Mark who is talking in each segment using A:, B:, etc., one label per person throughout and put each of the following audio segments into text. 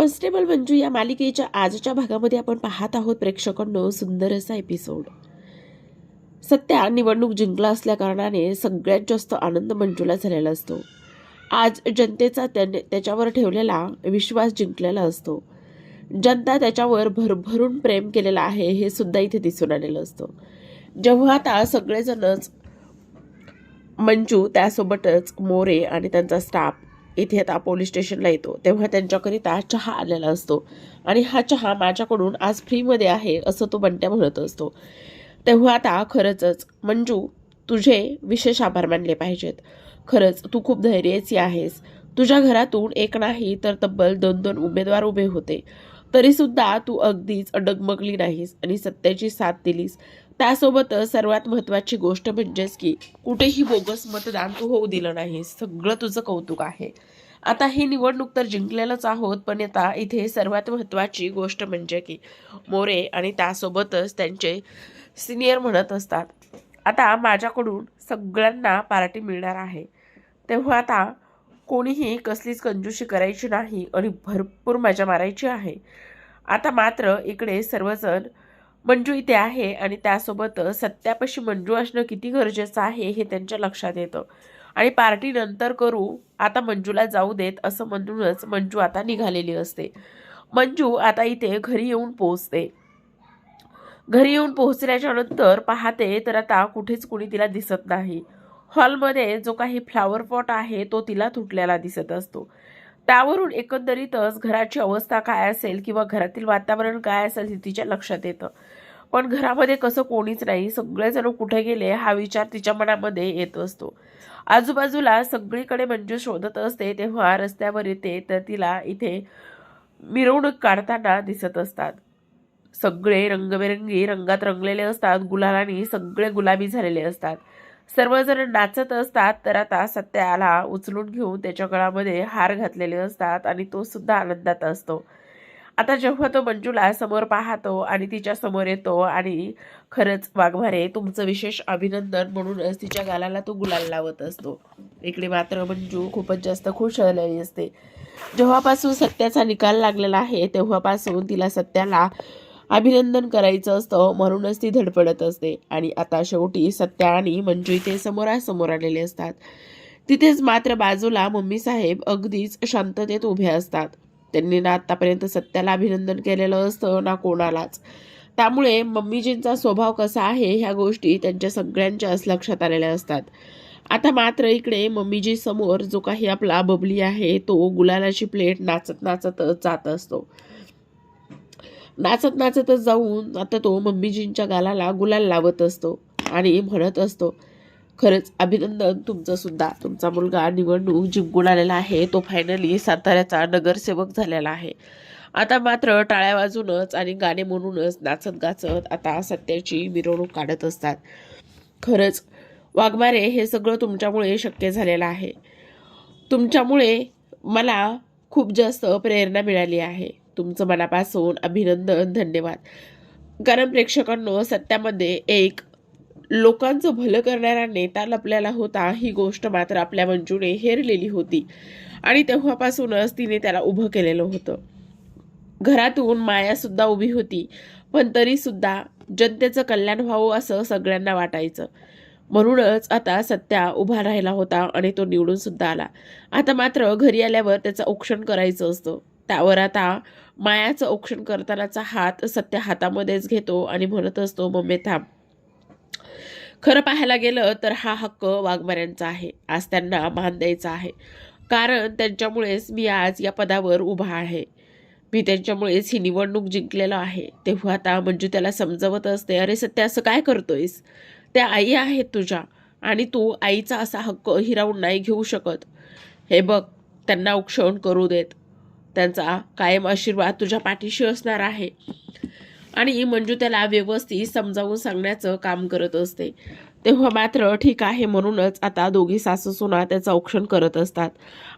A: Constable Manju या मालिकेच्या आजच्या भागामध्ये आपण पाहत आहोत प्रेक्षकांनो सुंदर असा एपिसोड सत्या निवडणूक जिंकला असल्याकारणाने सगळ्यात जास्त आनंद मंजूला झालेला असतो. आज जनतेचा त्याने त्याच्यावर ठेवलेला विश्वास जिंकलेला असतो. जनता त्याच्यावर भरभरून प्रेम केलेला आहे हे सुद्धा इथे दिसून आलेलं असतं. जेव्हा आता सगळेजणच मंजू त्यासोबतच मोरे आणि त्यांचा स्टाफ इथे आता पोलीस स्टेशनला येतो. तेव्हा त्यांच्याकरिता चहा आलेला असतो. आणि हा चहा माझ्याकडून आज फ्रीमध्ये आहे असं तो बंट्या म्हणत असतो. तेव्हा आता खरंचच मंजू तुझे विशेष आभार मानले पाहिजेत. खरंच तू खूप धैर्याची आहेस. तुझ्या घरातून एक नाही तर तब्बल दोन दोन उमेदवार उभे होते. तरीसुद्धा तू अगदीच डगमगली नाहीस आणि सत्याची साथ दिलीस. त्यासोबतच सर्वात महत्त्वाची गोष्ट म्हणजेच की कुठेही बोगस मतदान तू होऊ दिलं नाही. सगळं तुझं कौतुक आहे. आता ही निवडणूक तर जिंकलेलंच आहोत पण आता इथे सर्वात महत्त्वाची गोष्ट म्हणजे की मोरे आणि त्यासोबतच त्यांचे सिनियर म्हणत असतात. आता माझ्याकडून सगळ्यांना पार्टी मिळणार आहे. तेव्हा आता कोणीही कसलीच कंजूशी करायची नाही आणि भरपूर मजा मारायची आहे. आता मात्र इकडे सर्वजण मंजू इथे आहे आणि त्यासोबत सत्यापाशी मंजू असणं किती गरजेचं आहे हे त्यांच्या लक्षात येतं. आणि पार्टी नंतर करू आता मंजूला जाऊ देत असं म्हणूनच मंजू आता निघालेली असते. मंजू आता इथे घरी येऊन पोहोचते. घरी येऊन पोहोचल्याच्या नंतर पाहते तर आता कुठेच कुणी तिला दिसत नाही. हॉलमध्ये जो काही फ्लावर पॉट आहे तो तिला तुटलेला दिसत असतो. त्यावरून एकंदरीतच घराची अवस्था काय असेल किंवा घरातील वातावरण काय असेल हे तिच्या लक्षात येतं. पण घरामध्ये कसं कोणीच नाही सगळेजण कुठे गेले हा विचार तिच्या मनामध्ये येत असतो. आजूबाजूला सगळीकडे मंजू शोधत असते तेव्हा रस्त्यावर येते तर तिला इथे मिरवणूक काढताना दिसत असतात. सगळे रंगबेरंगी रंगात रंगलेले असतात गुलालाने सगळे गुलाबी झालेले असतात. सर्वजण नाचत असतात तर आता सत्याला उचलून घेऊन त्याच्या गळामध्ये हार घातलेले असतात आणि तो सुद्धा आनंदात असतो. आता जेव्हा तो मंजूला समोर पाहतो आणि तिच्या समोर येतो आणि खरंच वाघमारे तुमचं विशेष अभिनंदन म्हणूनच तिच्या गालाला तो गुलाल लावत असतो. इकडे मात्र मंजू खूपच जास्त खुश झालेली असते. जेव्हापासून सत्याचा निकाल लागलेला आहे तेव्हापासून तिला सत्याला अभिनंदन करायचं असतं म्हणूनच ती धडपडत असते. आणि आता शेवटी सत्या आणि मंजू इथे समोरासमोर आलेले असतात. तिथेच मात्र बाजूला मम्मी साहेब अगदीच शांततेत उभे असतात. त्यांनी ना आतापर्यंत सत्याला अभिनंदन केलेलं असतं ना कोणालाच. त्यामुळे मम्मीजींचा स्वभाव कसा आहे ह्या गोष्टी त्यांच्या सगळ्यांच्याच लक्षात आलेल्या असतात. आता मात्र इकडे मम्मीजी समोर जो काही आपला बबली आहे तो गुलालाची प्लेट नाचत नाचतच जात असतो. नाचत नाचतच जाऊन आता तो मम्मीजींच्या गालाला गुलाल लावत असतो आणि म्हणत असतो खरंच अभिनंदन तुमचं सुद्धा. तुमचा मुलगा निवडणूक जिंकून आलेला आहे. तो फायनली साताऱ्याचा नगरसेवक झालेला आहे. आता मात्र टाळ्या वाजूनच आणि गाणे म्हणूनच नाचत गाचत आता सत्याची मिरवणूक काढत असतात. खरंच वाघमारे हे सगळं तुमच्यामुळे शक्य झालेलं आहे. तुमच्यामुळे मला खूप जास्त प्रेरणा मिळाली आहे. तुमचं मनापासून अभिनंदन धन्यवाद. कारण प्रेक्षकांनो सत्यामध्ये एक लोकांचं भलं करणारा नेता लपलेला होता ही गोष्ट मात्र आपल्या मंजूने हेरलेली होती. आणि तेव्हापासूनच तिने त्याला उभं केलेलं होतं. घरातून मायासुद्धा उभी होती पण तरीसुद्धा जनतेचं कल्याण व्हावं असं सगळ्यांना वाटायचं. म्हणूनच आता सत्या उभा राहिला होता आणि तो निवडून सुद्धा आला. आता मात्र घरी आल्यावर त्याचं औक्षण करायचं असतं. त्यावर आता मायाचं औक्षण करतानाचा हात सत्य हातामध्येच घेतो आणि म्हणत असतो मम्मी थांब. खरं पाहायला गेलं तर हा हक्क वाघमाऱ्यांचा आहे. आज त्यांना मान द्यायचा आहे. कारण त्यांच्यामुळेच मी आज या पदावर उभा आहे. मी त्यांच्यामुळेच ही निवडणूक जिंकलेलो आहे. तेव्हा आता मंजू त्याला समजवत असते अरे सत्य असं काय करतोयस? त्या आई आहेत तुझ्या आणि तू आईचा असा हक्क हिरावून नाही घेऊ शकत. हे बघ त्यांना औक्षण करू देत. त्यांचा कायम आशीर्वाद तुझ्या पाठीशी असणार आहे. आणि मंजू त्याला व्यवस्थित समजावून सांगण्याचं काम करत असते. तेव्हा मात्र ठीक आहे म्हणूनच आता दोघी सासू सुना त्याचं औक्षण करत असतात.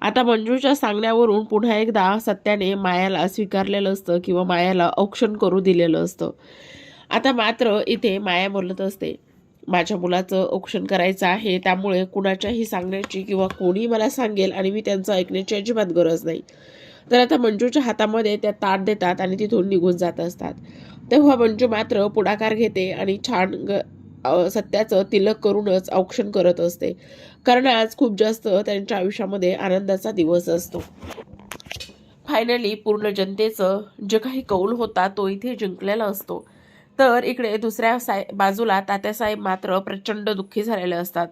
A: आता मंजूच्या सांगण्यावरून पुन्हा एकदा सत्याने मायाला स्वीकारलेलं असतं किंवा मायाला औक्षण करू दिलेलं असतं. आता मात्र इथे माया बोलत असते माझ्या मुलाचं औक्षण करायचं आहे त्यामुळे कुणाच्याही सांगण्याची किंवा कोणी मला सांगेल आणि मी त्यांचं ऐकण्याची अजिबात गरज नाही. तर आता मंजूच्या हातामध्ये त्या ताट देतात आणि तिथून निघून जात असतात. तेव्हा मंजू मात्र पुढाकार घेते आणि छान ग सत्याचं तिलक करूनच औक्षण करत असते. कारण आज खूप जास्त त्यांच्या आयुष्यामध्ये आनंदाचा दिवस असतो. फायनली पूर्ण जनतेचं जे काही कौल होता तो इथे जिंकलेला असतो. तर इकडे दुसऱ्या साय बाजूला तात्यासाहेब मात्र प्रचंड दुःखी झालेले असतात.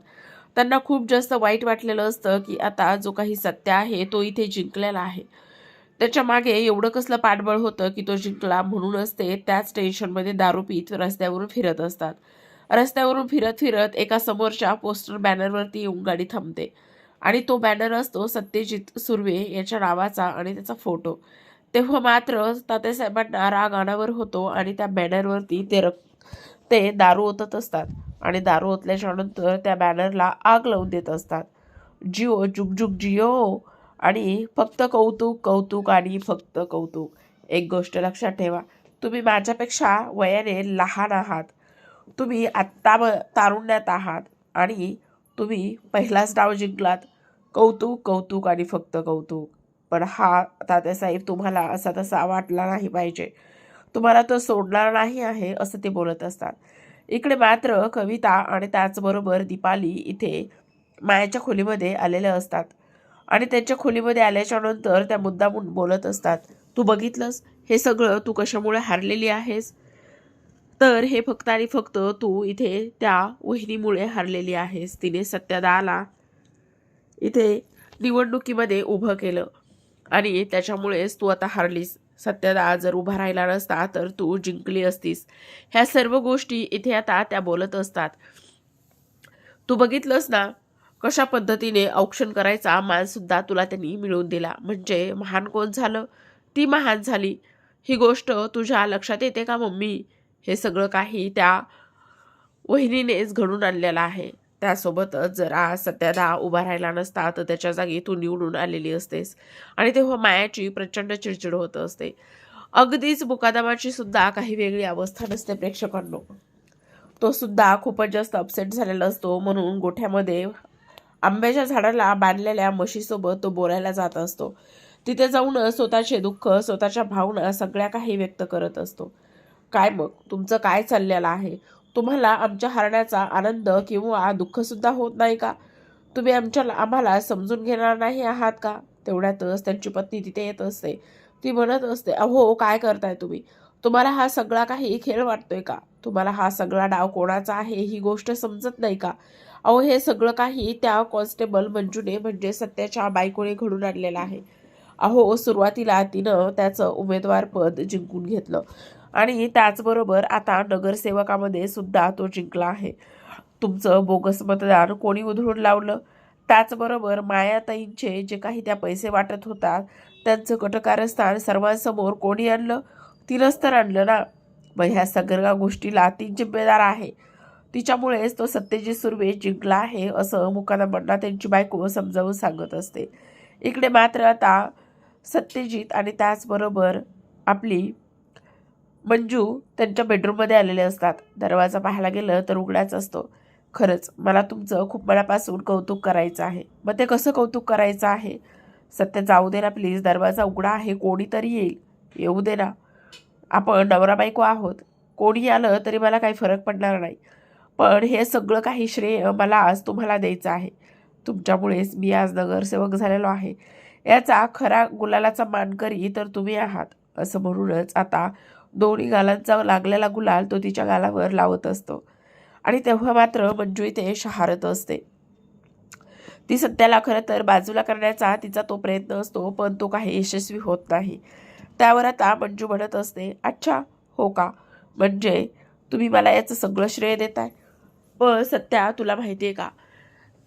A: त्यांना खूप जास्त वाईट वाटलेलं असतं की आता जो काही सत्य आहे तो इथे जिंकलेला आहे. त्याच्यामागे एवढं कसलं पाठबळ होतं की तो जिंकला म्हणूनच ते त्याच टेन्शनमध्ये दारू पीत रस्त्यावरून फिरत असतात. रस्त्यावरून फिरत फिरत एका समोरच्या पोस्टर बॅनरवरती येऊन गाडी थांबते. आणि तो बॅनर असतो सत्यजित सुर्वे याच्या नावाचा आणि त्याचा फोटो तेव्हा मात्र तात्यासाहेबांना राग अनावर होतो आणि त्या बॅनरवरती ते रक ते दारू ओतत असतात. आणि दारू ओतल्याच्या नंतर त्या बॅनरला आग लावून देत असतात. जिओ जुग जुग जिओ आणि फक्त कौतुक कौतुक आणि फक्त कौतुक. एक गोष्ट लक्षात ठेवा. तुम्ही माझ्यापेक्षा वयाने लहान आहात. तुम्ही आत्ता म तारुण्यात आहात आणि तुम्ही पहिलाच डाव जिंकलात. कौतुक कौतुक आणि फक्त कौतुक. पण हा तात्यासाहेब तुम्हाला असा तसा वाटला नाही पाहिजे. तुम्हाला तो सोडणार नाही आहे असं ते बोलत असतात. इकडे मात्र कविता आणि त्याचबरोबर दीपाली इथे मायाच्या खोलीमध्ये आलेल्या असतात. आणि त्यांच्या खोलीमध्ये आल्याच्यानंतर त्या मुद्दामून बोलत असतात तू बघितलंस? हे सगळं तू कशामुळे हारलेली आहेस? तर हे फक्त आणि फक्त तू इथे त्या वहिनीमुळे हारलेली आहेस. तिने सत्यदाला इथे निवडणुकीमध्ये उभं केलं आणि त्याच्यामुळेच तू आता हारलीस. सत्यदा जर उभा राहिला नसता तर तू जिंकली असतीस. ह्या सर्व गोष्टी इथे आता त्या बोलत असतात. तू बघितलंस ना? कशा पद्धतीने औक्षण करायचा मानसुद्धा तुला त्यांनी मिळवून दिला. म्हणजे महान कोण झालं? ती महान झाली. ही गोष्ट तुझ्या लक्षात येते का मम्मी? हे सगळं काही त्या वहिनीनेच घडून आणलेलं आहे. त्यासोबतच जरा सत्यादा उभा राहिला नसता तर त्याच्या जागी तू निवडून आलेली असतेस. आणि तेव्हा मायाची प्रचंड चिडचिड होत असते. अगदीच मुकादमाची सुद्धा काही वेगळी अवस्था नसते प्रेक्षकांनो. तो सुद्धा खूपच जास्त अपसेट झालेला असतो म्हणून गोठ्यामध्ये आंब्याच्या झाडाला बांधलेल्या म्हशीसोबत तो बोलायला जात असतो. तिथे जाऊन स्वतःचे दुःख स्वतःच्या भावना सगळ्या काही व्यक्त करत असतो. काय मग? तुमचं काय चाललेलं आहे? तुम्हाला आमच्या हरण्याचा आनंद किंवा दुःखसुद्धा होत नाही का? तुम्ही आमच्या आम्हाला समजून घेणार नाही आहात का? तेवढ्यातच त्यांची पत्नी तिथे येत असते. ती म्हणत असते अहो काय करताय तुम्ही? तुम्हाला हा सगळा काही खेळ वाटतोय का? तुम्हाला हा सगळा डाव कोणाचा आहे? ही गोष्ट समजत नाही का? अहो हे सगळं काही त्या कॉन्स्टेबल मंजूने म्हणजे सत्याच्या बायकोने घडून आणलेलं आहे. अहो सुरुवातीला तिनं त्याचं उमेदवार पद जिंकून घेतलं. आणि त्याचबरोबर आता नगरसेवकामध्ये सुद्धा तो जिंकला आहे. तुमचं बोगस मतदान कोणी उधळून लावलं? त्याचबरोबर मायाताईंचे जे काही त्या पैसे वाटत होतात त्यांचं कटकारस्थान सर्वांसमोर कोणी आणलं? तिनंच तर आणलं ना. मग ह्या सगळ्या गोष्टीला ती जिम्मेदार आहे. तिच्यामुळेच तो सत्यजित सुर्वे जिंकला आहे असं मुकादमांना त्यांची बायको समजावून सांगत असते. इकडे मात्र आता सत्यजित आणि त्याचबरोबर आपली मंजू त्यांच्या बेडरूममध्ये आलेले असतात. दरवाजा पाहायला गेलं तर उघडाच असतो. खरंच मला तुमचं खूप मनापासून कौतुक करायचं आहे. मग ते कसं कौतुक करायचं आहे? सत्य जाऊ दे ना प्लीज दरवाजा उघडा आहे कोणीतरी येईल. येऊ दे ना. आपण नवरा बायको आहोत. कोणी आलं तरी मला काही फरक पडणार नाही. पण हे सगळं काही श्रेय मला आज तुम्हाला द्यायचं आहे. तुमच्यामुळेच मी आज नगरसेवक झालेलो आहे. याचा खरा गुलालाचा मानकरी तर तुम्ही आहात असं म्हणूनच आता दोन्ही गालांचा लागलेला गुलाल तो तिच्या गालावर लावत असतो. आणि तेव्हा मात्र मंजू इथे शहारत असते. ती सत्याला खरं तर बाजूला करण्याचा तिचा तो प्रयत्न असतो पण तो काही यशस्वी होत नाही. त्यावर आता मंजू म्हणत असते अच्छा हो का? म्हणजे तुम्ही मला याचं सगळं श्रेय देताय? पण सत्या तुला माहिती आहे का?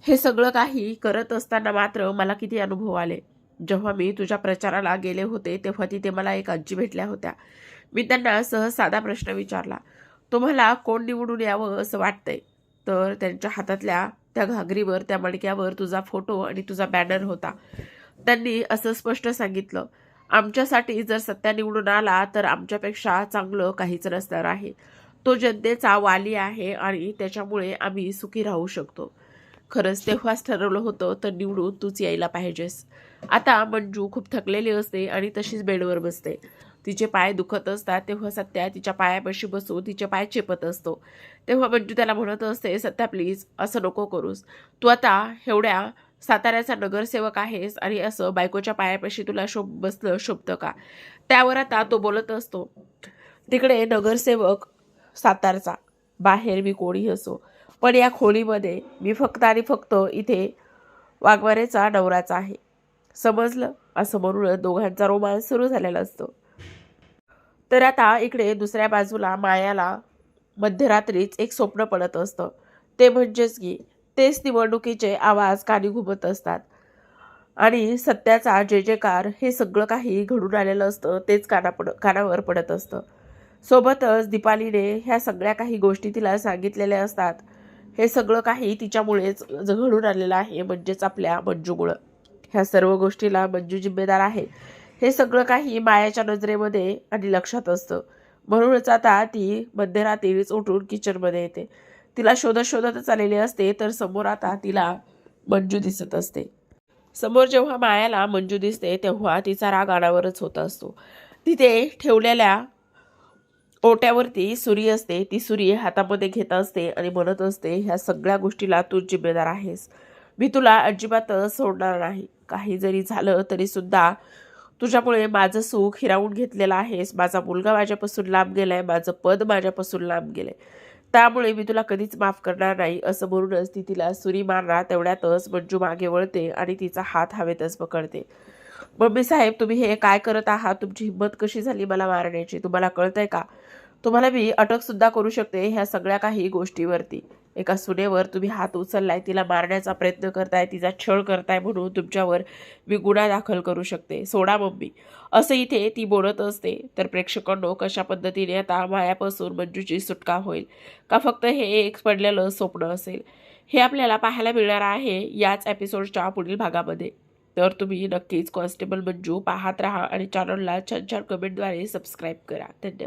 A: हे सगळं काही करत असताना मात्र मला किती अनुभव आले. जेव्हा मी तुझ्या प्रचाराला गेले होते तेव्हा तिथे मला एक आजी भेटल्या होत्या. मी त्यांना सहज साधा प्रश्न विचारला तुम्हाला कोण निवडून यावं असं वाटतंय? तर त्यांच्या हातातल्या त्या घागरीवर त्या मडक्यावर तुझा फोटो आणि तुझा बॅनर होता. त्यांनी असं स्पष्ट सांगितलं आमच्यासाठी जर सत्या निवडून आला तर आमच्यापेक्षा चांगलं काहीच नसणार आहे. तो जनतेचा वाली आहे आणि त्याच्यामुळे आम्ही सुखी राहू शकतो. खरंच तेव्हाच ठरवलं होतं तर निवडून तूच यायला पाहिजेस. आता मंजू खूप थकलेली असते आणि तशीच बेडवर बसते. तिचे पाय दुखत असतात तेव्हा सत्या तिच्या पायापाशी बसून तिचे पाय चेपत असतो. तेव्हा मंजू त्याला म्हणत असते सत्या प्लीज असं नको करूस. तू आता एवढ्या साताऱ्याचा नगरसेवक आहेस आणि असं बायकोच्या पायापाशी तुला शोभ बसलं शोभतं का? त्यावर आता तो बोलत असतो तिकडे नगरसेवक सातारचा. बाहेर मी कोणी असो. पण या खोलीमध्ये मी फक्त आणि फक्त इथे वाघमारेचा नवराचा आहे. समजलं? असं म्हणून दोघांचा रोमांस सुरू झालेला असतो. तर आता इकडे दुसऱ्या बाजूला मायाला मध्यरात्रीच एक स्वप्न पडत असतं. ते म्हणजेच की तेच निवडणुकीचे आवाज कानी घुमत असतात. आणि सत्याचा जे जे कार हे सगळं काही घडून आलेलं असतं तेच काना पड कानावर पडत असतं. सोबतच दीपालीने ह्या सगळ्या काही गोष्टी तिला सांगितलेल्या असतात. हे सगळं काही तिच्यामुळेच घडून आलेलं आहे म्हणजेच आपल्या मंजूमुळं. ह्या सर्व गोष्टीला मंजू जिम्मेदार आहे. हे सगळं काही मायाच्या नजरेमध्ये आणि लक्षात असतं. म्हणूनच आता ती मध्यरात्रीच उठून किचनमध्ये येते. तिला शोधत शोधतच आलेली असते तर समोर आता तिला मंजू दिसत असते. समोर जेव्हा मायाला मंजू दिसते तेव्हा तिचा राग अनावरच होत असतो. तिथे ठेवलेल्या ओट्यावरती सुरी असते ती सुरी हातामध्ये घेत असते आणि म्हणत असते. ह्या सगळ्या गोष्टीला तू जिम्मेदार आहेस. मी तुला अजिबात सोडणार नाही. काही जरी झालं तरी सुद्धा तुझ्यामुळे माझं सुख हिरावून घेतलेलं आहेस. माझा मुलगा माझ्यापासून लांब गेलाय. माझं पद माझ्यापासून लांब गेलं आहे त्यामुळे मी तुला कधीच माफ करणार नाही. असं म्हणूनच ती तिला सुरी मारणार तेवढ्यातच मंजू मागे वळते आणि तिचा हात हवेतच पकडते. मम्मी साहेब तुम्ही हे काय करत आहात? तुमची हिंमत कशी झाली मला मारण्याची? तुम्हाला कळतंय का? तुम्हाला मी अटकसुद्धा करू शकते ह्या सगळ्या काही गोष्टीवरती. एका सुनेवर तुम्ही हात उचललाय तिला मारण्याचा प्रयत्न करताय तिचा छळ करताय म्हणून तुमच्यावर मी गुन्हा दाखल करू शकते. सोडा मम्मी. असं इथे ती बोलत असते. तर प्रेक्षकांनो कशा पद्धतीने आता मायापासून मंजूची सुटका होईल? का फक्त हे एक पडलेलं स्वप्न असेल? हे आपल्याला पाहायला मिळणार आहे याच एपिसोडच्या पुढील भागामध्ये. तर तुम्ही नक्कीच कॉन्स्टेबल मंजू पाहत राहा आणि चॅनलला छान छान कमेंटद्वारे सबस्क्राईब करा. धन्यवाद.